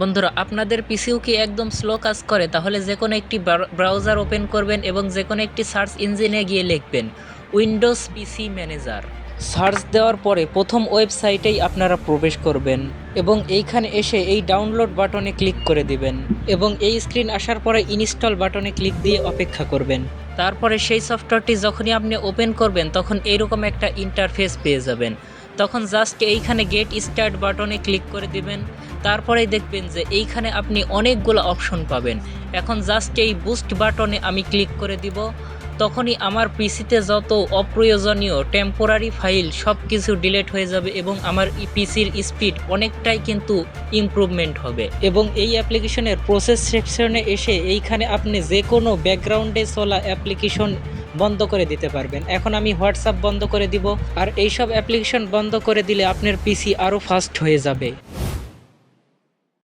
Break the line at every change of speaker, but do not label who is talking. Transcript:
বন্ধুরা, আপনাদের পিসিও কি একদম স্লো কাজ করে? তাহলে যে কোনো একটি ব্রাউজার ওপেন করবেন এবং যে কোনো একটি সার্চ ইঞ্জিনে গিয়ে লিখবেন উইন্ডোজ পিসি ম্যানেজার সার্চ দেওয়ার পরে প্রথম ওয়েবসাইটেই আপনারা প্রবেশ করবেন এবং এইখানে এসে এই ডাউনলোড বাটনে ক্লিক করে দিবেন এবং এই স্ক্রিন আসার পরে ইনস্টল বাটনে ক্লিক দিয়ে অপেক্ষা করবেন। তারপরে সেই সফটওয়্যারটি যখনই আপনি ওপেন করবেন, তখন এইরকম একটা ইন্টারফেস পেয়ে যাবেন। তখন জাস্ট এইখানে গেট স্টার্ট বাটনে ক্লিক করে দিবেন। তারপরেই দেখবেন যে এইখানে আপনি অনেকগুলো অপশন পাবেন। এখন জাস্ট এই বুস্ট বাটনে আমি ক্লিক করে দিব। তখনই আমার পিসিতে যত অপ্রয়োজনীয় টেম্পোরারি ফাইল সব কিছু ডিলিট হয়ে যাবে এবং আমার পিসির স্পিড অনেকটাই কিন্তু ইমপ্রুভমেন্ট হবে। এবং এই অ্যাপ্লিকেশনের প্রসেস সেকশনে এসে এইখানে আপনি যে কোনো ব্যাকগ্রাউন্ডে চলা অ্যাপ্লিকেশন বন্ধ করে দিতে পারবেন। এখন আমি হোয়াটসঅ্যাপ বন্ধ করে দিব। আর এইসব অ্যাপ্লিকেশন বন্ধ করে দিলে আপনার পিসি আরও ফাস্ট হয়ে যাবে।